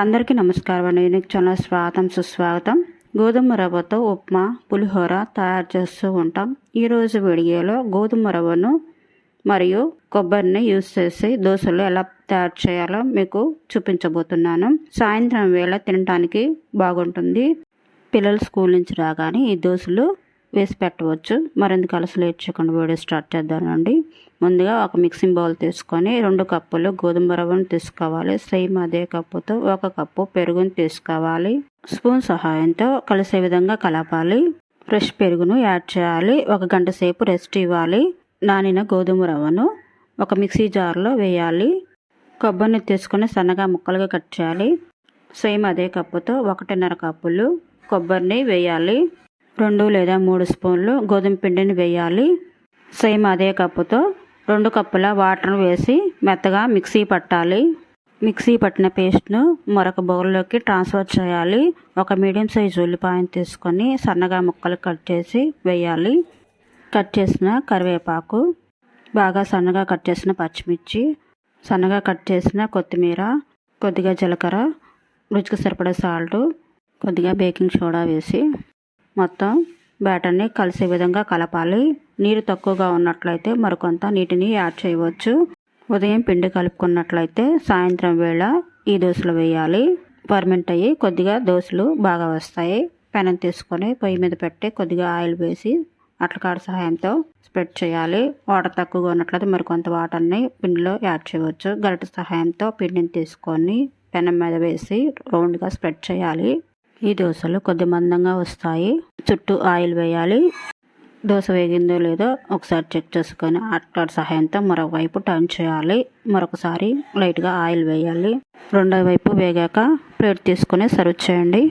అందరికీ నమస్కారం అండి. యూనిక్ చాలా స్వాగతం సుస్వాగతం. గోధుమ రవ్వతో ఉప్మా పులిహోర తయారు చేస్తూ ఉంటాం. ఈరోజు వీడియోలో గోధుమ రవ్వను మరియు కొబ్బరిని యూస్ చేసి దోశలు ఎలా తయారు చేయాలో మీకు చూపించబోతున్నాను. సాయంత్రం వేళ తినడానికి బాగుంటుంది. పిల్లలు స్కూల్ నుంచి రాగానే ఈ దోశలు వేసి పెట్టవచ్చు. మరింత అలసలు లేచకుండా వీడియో స్టార్ట్ చేద్దామండి. ముందుగా ఒక మిక్సింగ్ బౌల్ తీసుకొని రెండు కప్పులు గోధుమ రవ్వను తీసుకోవాలి. సేమ్ అదే కప్పుతో ఒక కప్పు పెరుగును తీసుకోవాలి. స్పూన్ సహాయంతో కలిసే విధంగా కలపాలి. ఫ్రెష్ పెరుగును యాడ్ చేయాలి. ఒక గంట సేపు రెస్ట్ ఇవ్వాలి. నానిన గోధుమ రవ్వను ఒక మిక్సీ జార్లో వేయాలి. కొబ్బరిని తీసుకొని సన్నగా ముక్కలుగా కట్ చేయాలి. సేమ్ అదే కప్పుతో ఒకటిన్నర కప్పులు కొబ్బరిని వేయాలి. రెండు లేదా మూడు స్పూన్లు గోధుమ పిండిని వేయాలి. సేమ్ అదే కప్పుతో రెండు కప్పుల వాటర్ వేసి మెత్తగా మిక్సీ పట్టాలి. మిక్సీ పట్టిన పేస్ట్ను మరొక బౌల్లోకి ట్రాన్స్ఫర్ చేయాలి. ఒక మీడియం సైజు ఉల్లిపాయను తీసుకొని సన్నగా ముక్కలు కట్ చేసి వేయాలి. కట్ చేసిన కరివేపాకు బాగా సన్నగా కట్ చేసిన పచ్చిమిర్చి సన్నగా కట్ చేసిన కొత్తిమీర కొద్దిగా జీలకర్ర రుచికి సరిపడే సాల్ట్ కొద్దిగా బేకింగ్ సోడా వేసి మొత్తం బ్యాటర్ని కలిసే విధంగా కలపాలి. నీరు తక్కువగా ఉన్నట్లయితే మరికొంత నీటిని యాడ్ చేయవచ్చు. ఉదయం పిండి కలుపుకున్నట్లయితే సాయంత్రం వేళ ఈ దోశలు వేయాలి. పర్మెంట్ అయ్యి కొద్దిగా దోశలు బాగా వస్తాయి. పెనం తీసుకొని పొయ్యి మీద పెట్టి కొద్దిగా ఆయిల్ వేసి అట్లకాడ సహాయంతో స్ప్రెడ్ చేయాలి. వాటర్ తక్కువగా ఉన్నట్లయితే మరికొంత వాటర్ని పిండిలో యాడ్ చేయవచ్చు. గరిట సహాయంతో పిండిని తీసుకొని పెనం మీద వేసి రౌండ్గా స్ప్రెడ్ చేయాలి. ఈ దోశలు కొద్ది మందంగా వస్తాయి. చుట్టూ ఆయిల్ వేయాలి. దోశ వేగిందో లేదో ఒకసారి చెక్ చేసుకొని అట్లా సహాయంతో మరొక వైపు టర్న్ చేయాలి. మరొకసారి లైట్గా ఆయిల్ వేయాలి. రెండో వైపు వేగాక ప్లేట్ తీసుకొని సర్వ్ చేయండి.